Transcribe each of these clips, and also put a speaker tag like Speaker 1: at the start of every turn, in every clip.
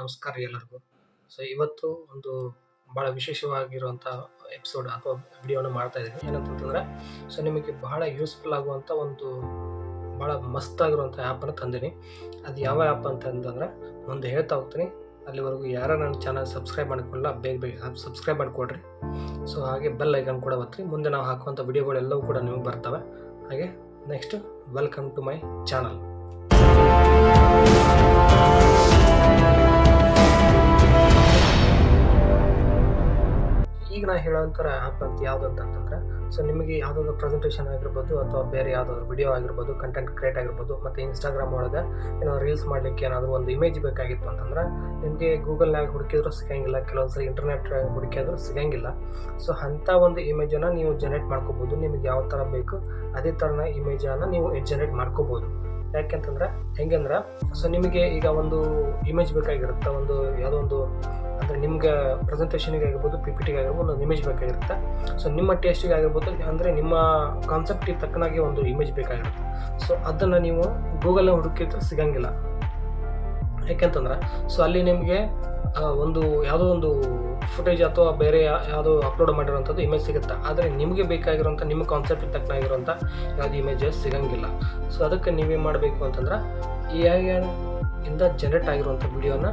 Speaker 1: ನಮಸ್ಕಾರ ಎಲ್ಲರಿಗೂ. ಸೊ ಇವತ್ತು ಒಂದು ಭಾಳ ವಿಶೇಷವಾಗಿರುವಂಥ ಎಪಿಸೋಡ್ ಅಥವಾ ವಿಡಿಯೋನ ಮಾಡ್ತಾ ಇದ್ದೀನಿ. ಏನಂತಂತಂದರೆ ಸೊ ನಿಮಗೆ ಬಹಳ ಯೂಸ್ಫುಲ್ ಆಗುವಂಥ ಒಂದು ಭಾಳ ಮಸ್ತ್ ಆಗಿರುವಂಥ ಆ್ಯಪನ್ನು ತಂದೀನಿ. ಅದು ಯಾವ ಆ್ಯಪ್ ಅಂತಂತಂದರೆ ಮುಂದೆ ಹೇಳ್ತಾ ಹೋಗ್ತೀನಿ. ಅಲ್ಲಿವರೆಗೂ ಯಾರು ನನ್ನ ಚಾನಲ್ ಸಬ್ಸ್ಕ್ರೈಬ್ ಮಾಡ್ಕೊಳ್ಳಲ್ಲ, ಬೇಗ ಬೇಗ ಸಬ್ಸ್ಕ್ರೈಬ್ ಮಾಡಿಕೊಡ್ರಿ. ಸೊ ಹಾಗೆ ಬೆಲ್ ಐಕನ್ ಕೂಡ ಒತ್ತಿರಿ ಮುಂದೆ ನಾವು ಹಾಕುವಂಥ ವಿಡಿಯೋಗಳೆಲ್ಲವೂ ಕೂಡ ನಿಮಗೆ ಬರ್ತವೆ. ಹಾಗೆ next welcome to my channel ಹೇಳೋಂಥರ app ಅಂತ ಯಾವುದು ಅಂತಂತಂದರೆ ಸೊ ನಿಮಗೆ ಯಾವುದಾದ್ರು ಪ್ರೆಸೆಂಟೇಷನ್ ಆಗಿರ್ಬೋದು ಅಥವಾ ಬೇರೆ ಯಾವುದಾದ್ರು ವಿಡಿಯೋ ಆಗಿರ್ಬೋದು ಕಂಟೆಂಟ್ ಕ್ರಿಯೇಟ್ ಆಗಿರ್ಬೋದು, ಮತ್ತು ಇನ್ಸ್ಟಾಗ್ರಾಮ್ ಒಳಗೆ ಏನೋ ರೀಲ್ಸ್ ಮಾಡಲಿಕ್ಕೆ ಏನಾದರೂ ಒಂದು ಇಮೇಜ್ ಬೇಕಾಗಿತ್ತು ಅಂತಂದ್ರೆ, ನಿಮಗೆ ಗೂಗಲ್ನಾಗ ಹುಡುಕಿದ್ರು ಸಿಗಂಗಿಲ್ಲ. ಕೆಲವೊಂದು ಸರಿ ಇಂಟರ್ನೆಟ್ ಹುಡುಕಿದ್ರು ಸಿಗಂಗಿಲ್ಲ. ಸೊ ಅಂಥ ಒಂದು ಇಮೇಜನ್ನು ನೀವು ಜನರೇಟ್ ಮಾಡ್ಕೋಬೋದು. ನಿಮಗೆ ಯಾವ ಥರ ಬೇಕು, ಅದೇ ಥರನ ಇಮೇಜನ್ನು ನೀವು ಜನರೇಟ್ ಮಾಡ್ಕೋಬೋದು. ಯಾಕೆಂತಂದ್ರೆ ಹೆಂಗಂದ್ರೆ ಸೊ ನಿಮಗೆ ಈಗ ಒಂದು ಇಮೇಜ್ ಬೇಕಾಗಿರುತ್ತೆ, ಒಂದು ಯಾವುದೋ ಒಂದು, ಅಂದರೆ ನಿಮ್ಗೆ ಪ್ರೆಸೆಂಟೇಷನಿಗೆ ಆಗಿರ್ಬೋದು ಪಿ ಪಿ ಟಿಗೆ ಆಗಿರ್ಬೋದು, ಒಂದು ಇಮೇಜ್ ಬೇಕಾಗಿರುತ್ತೆ. ಸೊ ನಿಮ್ಮ ಟೇಸ್ಟಿಗೆ ಆಗಿರ್ಬೋದು, ಅಂದರೆ ನಿಮ್ಮ ಕಾನ್ಸೆಪ್ಟಿಗೆ ತಕ್ಕನಾಗಿ ಒಂದು ಇಮೇಜ್ ಬೇಕಾಗಿರುತ್ತೆ. ಸೊ ಅದನ್ನು ನೀವು ಗೂಗಲ್ನ ಹುಡುಕಿದ್ರೆ ಸಿಗಂಗಿಲ್ಲ. ಯಾಕೆಂತಂದ್ರೆ ಸೊ ಅಲ್ಲಿ ನಿಮಗೆ ಒಂದು ಯಾವುದೋ ಒಂದು ಫುಟೇಜ್ ಅಥವಾ ಬೇರೆ ಯಾವುದೋ ಅಪ್ಲೋಡ್ ಮಾಡಿರೋಂಥದ್ದು ಇಮೇಜ್ ಸಿಗುತ್ತೆ. ಆದರೆ ನಿಮಗೆ ಬೇಕಾಗಿರೋಂಥ ನಿಮ್ಮ ಕಾನ್ಸೆಪ್ಟಿಗೆ ತಕ್ಕನಾಗಿರೋಂಥ ಯಾವುದು ಇಮೇಜಸ್ ಸಿಗಂಗಿಲ್ಲ. ಸೊ ಅದಕ್ಕೆ ನೀವೇನು ಮಾಡಬೇಕು ಅಂತಂದ್ರೆ ಎ ಐ ಇಂದ ಜನರೇಟ್ ಆಗಿರುವಂಥ ವಿಡಿಯೋನ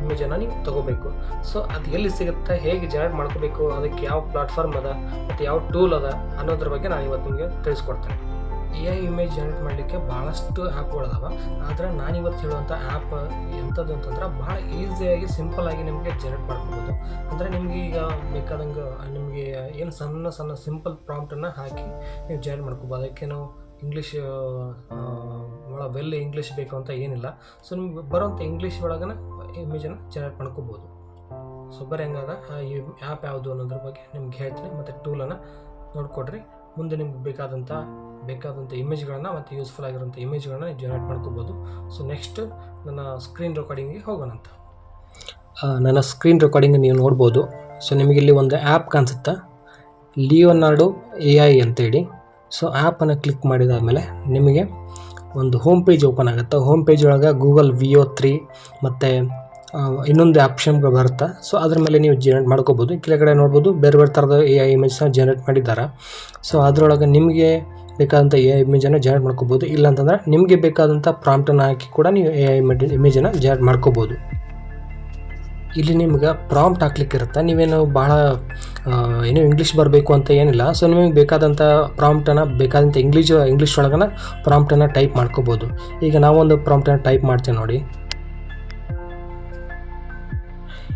Speaker 1: ಇಮೇಜನ್ನು ನೀವು ತಗೋಬೇಕು. ಸೊ ಅದು ಎಲ್ಲಿ ಸಿಗುತ್ತೆ, ಹೇಗೆ ಜನರೇಟ್ ಮಾಡ್ಕೋಬೇಕು, ಅದಕ್ಕೆ ಯಾವ ಪ್ಲಾಟ್ಫಾರ್ಮ್ ಅದ, ಮತ್ತು ಯಾವ ಟೂಲ್ ಅದ ಅನ್ನೋದ್ರ ಬಗ್ಗೆ ನಾನು ಇವತ್ತು ನಿಮಗೆ ತಿಳಿಸ್ಕೊಡ್ತೇನೆ. ಎ ಐ ಇಮೇಜ್ ಜನರೇಟ್ ಮಾಡಲಿಕ್ಕೆ ಭಾಳಷ್ಟು ಆ್ಯಪ್ಗಳದಾವ ಆದರೆ ನಾನಿವತ್ತು ಹೇಳುವಂಥ ಆ್ಯಪ್ ಎಂಥದ್ದು ಅಂತಂದ್ರೆ ಭಾಳ ಈಸಿಯಾಗಿ ಸಿಂಪಲ್ಲಾಗಿ ನಿಮಗೆ ಜನರೇಟ್ ಮಾಡ್ಕೊಬೋದು. ಅಂದರೆ ನಿಮಗೆ ಈಗ ಬೇಕಾದಂಗೆ, ನಿಮಗೆ ಏನು ಸಣ್ಣ ಸಣ್ಣ ಸಿಂಪಲ್ ಪ್ರಾಂಪ್ಟನ್ನು ಹಾಕಿ ನೀವು ಜನರೇಟ್ ಮಾಡ್ಕೋಬೋದು. ಅದಕ್ಕೇನು ಇಂಗ್ಲೀಷ್ ಭಾಳ ವೆಲ್ ಇಂಗ್ಲೀಷ್ ಬೇಕು ಅಂತ ಏನಿಲ್ಲ. ಸೊ ನಿಮ್ಗೆ ಬರೋಂಥ ಇಂಗ್ಲೀಷ್ ಒಳಗನ ಇಮೇಜನ್ನು ಜನರೇಟ್ ಮಾಡ್ಕೋಬೋದು. ಸೊ ಬರೀ ಹೆಂಗದ ಈ ಆ್ಯಪ್ ಯಾವುದು ಅನ್ನೋದ್ರ ಬಗ್ಗೆ ನಿಮ್ಗೆ ಹೇಳ್ತೀನಿ. ಮತ್ತು ಟೂಲನ್ನು ನೋಡಿಕೊಡ್ರಿ. ಮುಂದೆ ನಿಮ್ಗೆ ಬೇಕಾದಂಥ ಬೇಕಾದಂಥ ಇಮೇಜ್ಗಳನ್ನು ಮತ್ತು ಯೂಸ್ಫುಲ್ ಆಗಿರುವಂಥ ಇಮೇಜ್ಗಳನ್ನ ಜನರೇಟ್ ಮಾಡ್ಕೋಬೋದು. ಸೊ ನೆಕ್ಸ್ಟ್ ನನ್ನ ಸ್ಕ್ರೀನ್ ರೆಕಾರ್ಡಿಂಗಿಗೆ ಹೋಗೋಣಂತ ಅಂತ. ನನ್ನ ಸ್ಕ್ರೀನ್ ರೆಕಾರ್ಡಿಂಗ್ ನೀವು ನೋಡ್ಬೋದು. ಸೊ ನಿಮಗೆ ಇಲ್ಲಿ ಒಂದು ಆ್ಯಪ್ ಕಾಣಿಸುತ್ತಾ? ಲಿಯೋನಾರ್ಡು ಎ ಐ ಅಂತೇಳಿ. ಸೊ ಆ್ಯಪನ್ನು ಕ್ಲಿಕ್ ಮಾಡಿದಾದಮೇಲೆ ನಿಮಗೆ ಒಂದು ಹೋಮ್ ಪೇಜ್ ಓಪನ್ ಆಗುತ್ತೆ. ಹೋಮ್ ಪೇಜ್ ಒಳಗೆ ಗೂಗಲ್ ವಿ ಒ ತ್ರೀ ಮತ್ತು ಇನ್ನೊಂದು ಆಪ್ಷನ್ಗಳು ಬರುತ್ತೆ? ಸೊ ಅದ್ರ ಮೇಲೆ ನೀವು ಜನರೇಟ್ ಮಾಡ್ಕೋಬೋದು. ಕೆಳಗಡೆ ನೋಡ್ಬೋದು, ಬೇರೆ ಬೇರೆ ಥರದ ಎ ಐ ಇಮೇಜ್ನ ಜನರೇಟ್ ಮಾಡಿದ್ದಾರೆ. ಸೊ ಅದರೊಳಗೆ ನಿಮಗೆ ಬೇಕಾದಂಥ ಎ ಐ ಇಮೇಜನ್ನು ಜನರೇಟ್ ಮಾಡ್ಕೋಬೋದು. ಇಲ್ಲಾಂತಂದ್ರೆ ನಿಮಗೆ ಬೇಕಾದಂಥ ಪ್ರಾಂಪ್ಟನ್ನು ಹಾಕಿ ಕೂಡ ನೀವು ಎ ಐ ಇಮೇಜನ್ನು ಜನರೇಟ್ ಮಾಡ್ಕೋಬೋದು. ಇಲ್ಲಿ ನಿಮ್ಗೆ ಪ್ರಾಂಪ್ಟ್ ಹಾಕ್ಲಿಕ್ಕಿರುತ್ತೆ ನೀವೇನು ಭಾಳ ಏನು ಏನೋ ಇಂಗ್ಲೀಷ್ ಬರಬೇಕು ಅಂತ ಏನಿಲ್ಲ. ಸೊ ನಿಮಗೆ ಬೇಕಾದಂಥ ಪ್ರಾಂಪ್ಟನ್ನು ಬೇಕಾದಂಥ ಇಂಗ್ಲೀಷ್ ಇಂಗ್ಲೀಷ್ ಒಳಗನ ಪ್ರಾಂಪ್ಟನ್ನು ಟೈಪ್ ಮಾಡ್ಕೋಬೋದು. ಈಗ ನಾವೊಂದು ಪ್ರಾಂಪ್ಟನ್ನು ಟೈಪ್ ಮಾಡ್ತೀವಿ ನೋಡಿ.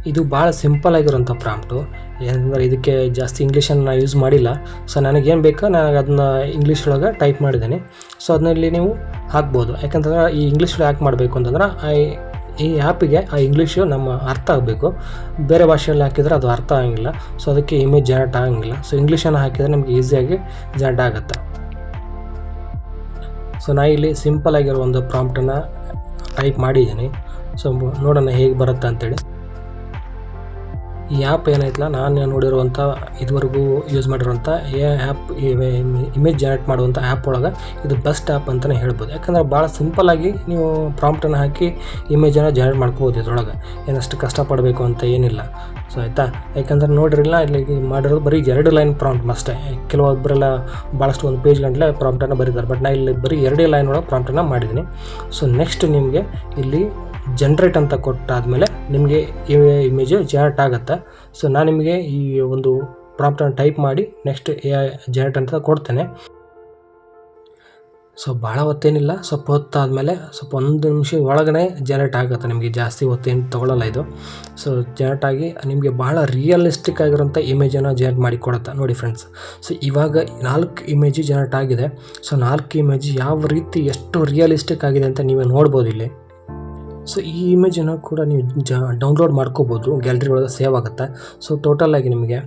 Speaker 1: ಇದು ಭಾಳ ಸಿಂಪಲ್ ಆಗಿರೋಂಥ ಪ್ರಾಂಪ್ಟು ಏನಂದ್ರೆ ಇದಕ್ಕೆ ಜಾಸ್ತಿ ಇಂಗ್ಲೀಷನ್ನು ನಾನು ಯೂಸ್ ಮಾಡಿಲ್ಲ. ಸೊ ನನಗೇನು ಬೇಕೋ, ನಾನು ಅದನ್ನ ಇಂಗ್ಲೀಷ್ ಒಳಗೆ ಟೈಪ್ ಮಾಡಿದ್ದೀನಿ. ಸೊ ಅದನ್ನಲ್ಲಿ ನೀವು ಹಾಕ್ಬೋದು. ಯಾಕಂತಂದ್ರೆ ಈ ಇಂಗ್ಲೀಷ್ ಯಾಕೆ ಮಾಡಬೇಕು ಅಂತಂದ್ರೆ, ಆ- ಈ ಆ್ಯಪಿಗೆ ಆ ಇಂಗ್ಲೀಷು ನಮ್ಮ ಅರ್ಥ ಆಗಬೇಕು. ಬೇರೆ ಭಾಷೆಯಲ್ಲಿ ಹಾಕಿದರೆ ಅದು ಅರ್ಥ ಆಗಂಗಿಲ್ಲ. ಸೊ ಅದಕ್ಕೆ ಇಮೇಜ್ ಜನರೇಟ್ ಆಗಂಗಿಲ್ಲ. ಸೊ ಇಂಗ್ಲೀಷನ್ನು ಹಾಕಿದರೆ ನಮಗೆ ಈಸಿಯಾಗಿ ಜನರೇಟ್ ಆಗುತ್ತೆ. ಸೊ ನಾ ಇಲ್ಲಿ ಸಿಂಪಲ್ ಆಗಿರೋ ಒಂದು ಪ್ರಾಂಪ್ಟನ್ನು ಟೈಪ್ ಮಾಡಿದ್ದೀನಿ. ಸೊ ನೋಡೋಣ ಹೇಗೆ ಬರುತ್ತೆ ಅಂತೇಳಿ. ಈ ಆ್ಯಪ್ ಏನೈತಲ್ಲ ನಾನು ನೋಡಿರುವಂಥ ಇದುವರೆಗೂ ಯೂಸ್ ಮಾಡಿರುವಂಥ ಎ ಆ್ಯಪ್ ಇಮೇಜ್ ಜನರೇಟ್ ಮಾಡುವಂಥ ಆ್ಯಪ್ ಒಳಗೆ ಇದು ಬೆಸ್ಟ್ ಆ್ಯಪ್ ಅಂತಲೇ ಹೇಳ್ಬೋದು. ಯಾಕಂದ್ರೆ ಭಾಳ ಸಿಂಪಲ್ಲಾಗಿ ನೀವು ಪ್ರಾಂಪ್ಟನ್ನು ಹಾಕಿ ಇಮೇಜನ್ನು ಜನರೇಟ್ ಮಾಡ್ಕೋಬೋದು ಇದ್ರೊಳಗೆ. ಏನಷ್ಟು ಕಷ್ಟಪಡಬೇಕು ಅಂತ ಏನಿಲ್ಲ. ಸೊ ಆಯಿತಾ? ಯಾಕಂದ್ರೆ ನೋಡಿರಲಿಲ್ಲ, ಇಲ್ಲಿ ಮಾಡಿರೋದು ಬರೀ ಎರಡು ಲೈನ್ ಪ್ರಾಂಪ್ಟ್ ಅಷ್ಟೇ ಕೆಲವೊಬ್ಬರೆಲ್ಲ ಭಾಳಷ್ಟು ಒಂದು ಪೇಜ್ ಗಂಟಲೆ ಪ್ರಾಂಪ್ಟನ್ನು ಬರೀತಾರೆ. ಬಟ್ ನಾನು ಇಲ್ಲಿ ಬರೀ ಎರಡೇ ಲೈನ್ ಒಳಗೆ ಪ್ರಾಂಪ್ಟನ್ನು ಮಾಡಿದ್ದೀನಿ ಸೊ ನೆಕ್ಸ್ಟ್ ನಿಮಗೆ ಇಲ್ಲಿ ಜನ್ರೇಟ್ ಅಂತ ಕೊಟ್ಟಾದಮೇಲೆ ನಿಮಗೆ ಇಮೇಜು ಜನರೇಟ್ ಆಗುತ್ತೆ? ಸೊ ನಾನು ನಿಮಗೆ ಈ ಒಂದು ಪ್ರಾಪ್ಟನ್ನು ಟೈಪ್ ಮಾಡಿ ನೆಕ್ಸ್ಟ್ ಜನರೇಟ್ ಅಂತ ಕೊಡ್ತೇನೆ. ಸೊ ಭಾಳ ಹೊತ್ತೇನಿಲ್ಲ. ಸ್ವಲ್ಪ ಹೊತ್ತಾದಮೇಲೆ ಸ್ವಲ್ಪ ಒಂದು ನಿಮಿಷ ಒಳಗಡೆ ಜನರೇಟ್ ಆಗುತ್ತೆ ನಿಮಗೆ. ಜಾಸ್ತಿ ಹೊತ್ತೇನು ತೊಗೊಳ್ಳಲ್ಲ ಇದು. ಸೊ ಜನರೇಟ್ ಆಗಿ ನಿಮಗೆ ಭಾಳ ರಿಯಲಿಸ್ಟಿಕ್ ಆಗಿರೋಂಥ ಇಮೇಜನ್ನು ಜನರೇಟ್ ಮಾಡಿ ಕೊಡುತ್ತೆ. ನೋಡಿ ಫ್ರೆಂಡ್ಸ್ ಸೊ ಇವಾಗ ನಾಲ್ಕು ಇಮೇಜು ಜನರೇಟ್ ಆಗಿದೆ. ಸೊ ನಾಲ್ಕು ಇಮೇಜ್ ಯಾವ ರೀತಿ ಎಷ್ಟು ರಿಯಲಿಸ್ಟಿಕ್ ಆಗಿದೆ ಅಂತ ನೀವೇ ನೋಡ್ಬೋದು ಇಲ್ಲಿ. ಸೊ ಈ ಇಮೇಜನ್ನು ಕೂಡ ನೀವು ಜ ಡೌನ್ಲೋಡ್ ಮಾಡ್ಕೋಬೋದು. ಗ್ಯಾಲರಿ ಒಳಗೆ ಸೇವ್ ಆಗುತ್ತೆ. ಸೊ ಟೋಟಲಾಗಿ ನಿಮಗೆ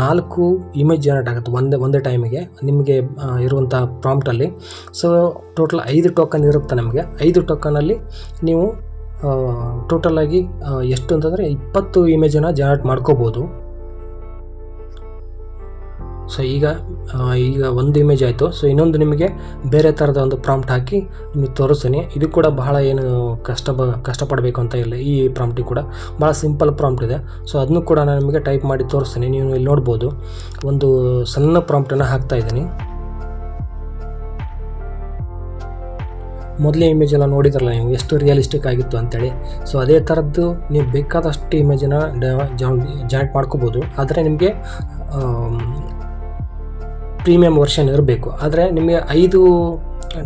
Speaker 1: ನಾಲ್ಕು ಇಮೇಜ್ ಜನರೇಟ್ ಆಗುತ್ತೆ ಒಂದೇ ಒಂದೇ ಟೈಮಿಗೆ ನಿಮಗೆ ಇರುವಂಥ ಪ್ರಾಂಪ್ಟಲ್ಲಿ ಸೊ ಟೋಟಲ್ ಐದು ಟೋಕನ್ ಇರುತ್ತೆ ನಮಗೆ. ಐದು ಟೋಕನಲ್ಲಿ ನೀವು ಟೋಟಲಾಗಿ ಎಷ್ಟು ಅಂತಂದರೆ ಇಪ್ಪತ್ತು ಇಮೇಜನ್ನು ಜನರೇಟ್ ಮಾಡ್ಕೋಬೋದು. ಸೊ ಈಗ ಈಗ ಒಂದು ಇಮೇಜ್ ಆಯಿತು. ಸೊ ಇನ್ನೊಂದು ನಿಮಗೆ ಬೇರೆ ಥರದ ಒಂದು ಪ್ರಾಂಪ್ಟ್ ಹಾಕಿ ನಿಮಗೆ ತೋರಿಸ್ತೀನಿ. ಇದು ಕೂಡ ಬಹಳ ಏನು ಕಷ್ಟ ಕಷ್ಟಪಡಬೇಕು ಅಂತ ಇಲ್ಲ, ಈ ಪ್ರಾಂಪ್ಟಿಗೆ ಕೂಡ. ಭಾಳ ಸಿಂಪಲ್ ಪ್ರಾಂಪ್ಟ್ ಇದೆ. ಸೊ ಅದನ್ನು ಕೂಡ ನಾನು ನಿಮಗೆ ಟೈಪ್ ಮಾಡಿ ತೋರಿಸ್ತೀನಿ. ನೀವು ಇಲ್ಲಿ ನೋಡ್ಬೋದು. ಒಂದು ಸಣ್ಣ ಪ್ರಾಂಪ್ಟನ್ನು ಹಾಕ್ತಾ ಇದ್ದೀನಿ. ಮೊದಲೇ ಇಮೇಜೆಲ್ಲ ನೋಡಿದ್ರಲ್ಲ ನೀವು, ಎಷ್ಟು ರಿಯಲಿಸ್ಟಿಕ್ ಆಗಿತ್ತು ಅಂತೇಳಿ. ಸೊ ಅದೇ ಥರದ್ದು ನೀವು ಬೇಕಾದಷ್ಟು ಇಮೇಜನ್ನು ಜಾಯಿಂಟ್ ಮಾಡ್ಕೋಬೋದು. ಆದರೆ ನಿಮಗೆ ಪ್ರೀಮಿಯಂ ವರ್ಷನ್ ಇರಬೇಕು. ಆದರೆ ನಿಮಗೆ ಐದು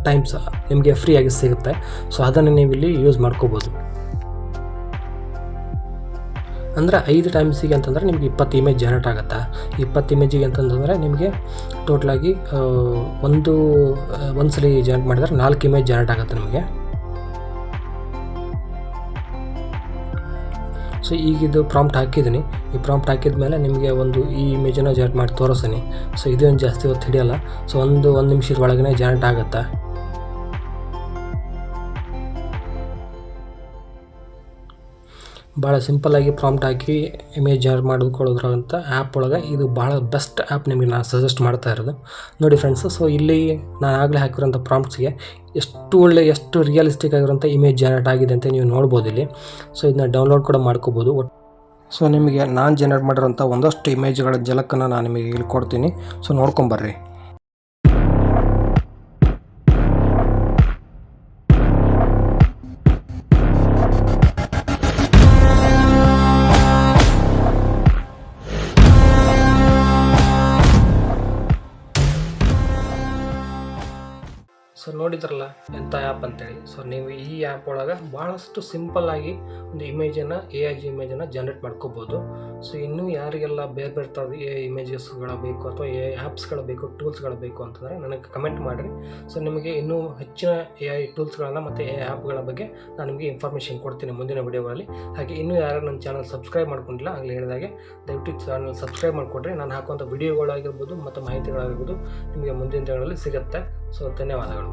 Speaker 1: ಟೈಮ್ಸ್ ನಿಮಗೆ ಫ್ರೀಯಾಗಿ ಸಿಗುತ್ತೆ. ಸೊ ಅದನ್ನು ನೀವು ಇಲ್ಲಿ ಯೂಸ್ ಮಾಡ್ಕೋಬೋದು. ಅಂದರೆ ಐದು ಟೈಮ್ಸಿಗೆ ಅಂತಂದರೆ ನಿಮಗೆ ಇಪ್ಪತ್ತು ಇಮೇಜ್ ಜನರೇಟ್ ಆಗುತ್ತೆ? ಇಪ್ಪತ್ತು ಇಮೇಜಿಗೆ ಅಂತಂದರೆ ನಿಮಗೆ ಟೋಟಲಾಗಿ ಒಂದು ಒಂದು ಸಲ ಜನರೇಟ್ ಮಾಡಿದರೆ ನಾಲ್ಕು ಇಮೇಜ್ ಜನರೇಟ್ ಆಗುತ್ತೆ ನಿಮಗೆ. ಸೊ ಈಗಿದು ಪ್ರಾಂಪ್ಟ್ ಹಾಕಿದ್ದೀನಿ. ಈ ಪ್ರಾಂಪ್ಟ್ ಹಾಕಿದ ಮೇಲೆ ನಿಮಗೆ ಒಂದು ಈ ಇಮೇಜನ್ನು ಜನರೇಟ್ ಮಾಡಿ ತೋರಿಸ್ತೀನಿ. ಸೊ ಇದೇನು ಜಾಸ್ತಿ ಹೊತ್ತು ಹಿಡಿಯೋಲ್ಲ. ಸೊ ಒಂದು ಒಂದು ನಿಮಿಷದ ಒಳಗೇನೆ ಜನರೇಟ್ ಆಗುತ್ತೆ? ಭಾಳ ಸಿಂಪಲ್ಲಾಗಿ ಪ್ರಾಂಪ್ಟ್ ಹಾಕಿ ಇಮೇಜ್ ಜನರೇಟ್ ಮಾಡಿಕೊಳ್ಳೋದ್ರಂಥ ಆ್ಯಪ್ ಒಳಗೆ ಇದು ಭಾಳ ಬೆಸ್ಟ್ ಆ್ಯಪ್ ನಿಮಗೆ ನಾನು ಸಜೆಸ್ಟ್ ಮಾಡ್ತಾ ಇರೋದು. ನೋಡಿ ಫ್ರೆಂಡ್ಸ್ ಸೊ ಇಲ್ಲಿ ನಾನು ಆಗಲೇ ಹಾಕಿರೋಂಥ ಪ್ರಾಂಪ್ಟ್ಸ್ಗೆ ಎಷ್ಟು ಒಳ್ಳೆ, ಎಷ್ಟು ರಿಯಲಿಸ್ಟಿಕ್ ಆಗಿರೋಂಥ ಇಮೇಜ್ ಜನರೇಟ್ ಆಗಿದೆ ಅಂತ ನೀವು ನೋಡ್ಬೋದು ಇಲ್ಲಿ. ಸೊ ಇದನ್ನ ಡೌನ್ಲೋಡ್ ಕೂಡ ಮಾಡ್ಕೋಬೋದು. ಸೊ ನಿಮಗೆ ನಾನು ಜನರೇಟ್ ಮಾಡಿರೋಂಥ ಒಂದಷ್ಟು ಇಮೇಜ್ಗಳ ಜಲಕ್ಕನ್ನು ನಾನು ನಿಮಗೆ ಇಲ್ಲಿ ಕೊಡ್ತೀನಿ ಸೊ ನೋಡ್ಕೊಂಬರ್ರಿ ನೋಡಿದ್ರಲ್ಲ ಎಂಥ ಆ್ಯಪ್ ಅಂತೇಳಿ. ಸೊ ನೀವು ಈ ಆ್ಯಪ್ ಒಳಗೆ ಭಾಳಷ್ಟು ಸಿಂಪಲ್ಲಾಗಿ ಒಂದು ಇಮೇಜನ್ನು ಎ ಐ ಜಿ ಇಮೇಜನ್ನು ಜನ್ರೇಟ್ ಮಾಡ್ಕೋಬೋದು. ಸೊ ಇನ್ನೂ ಯಾರಿಗೆಲ್ಲ ಬೇರೆ ಬೇರೆ ಥರದ ಎ ಇಮೇಜಸ್ಗಳು ಬೇಕು ಅಥವಾ ಎ ಆ್ಯಪ್ಸ್ಗಳು ಬೇಕು ಟೂಲ್ಸ್ಗಳು ಬೇಕು ಅಂತಂದರೆ ನನಗೆ ಕಮೆಂಟ್ ಮಾಡಿರಿ. ಸೊ ನಿಮಗೆ ಇನ್ನೂ ಹೆಚ್ಚಿನ ಎ ಐ ಟೂಲ್ಸ್ಗಳನ್ನು ಮತ್ತು ಎ ಆ್ಯಪ್ಗಳ ಬಗ್ಗೆ ನಾನು ನಿಮಗೆ ಇನ್ಫಾರ್ಮೇಷನ್ ಕೊಡ್ತೀನಿ ಮುಂದಿನ ವಿಡಿಯೋಗಳಲ್ಲಿ ಹಾಗೆ ಇನ್ನೂ ಯಾರು ನನ್ನ ಚಾನಲ್ ಸಬ್ಸ್ಕ್ರೈಬ್ ಮಾಡ್ಕೊಂಡಿಲ್ಲ, ಆಗಲೇ ಹೇಳಿದಾಗೆ ದಯವಿಟ್ಟು ಚಾನಲ್ ಸಬ್ಸ್ಕ್ರೈಬ್ ಮಾಡಿಕೊಡ್ರಿ. ನಾನು ಹಾಕುವಂಥ ವಿಡಿಯೋಗಳಾಗಿರ್ಬೋದು ಮತ್ತು ಮಾಹಿತಿಗಳಾಗಿರ್ಬೋದು ನಿಮಗೆ ಮುಂದಿನ ದಿನಗಳಲ್ಲಿ ಸಿಗುತ್ತೆ. ಸೊ ಧನ್ಯವಾದಗಳು.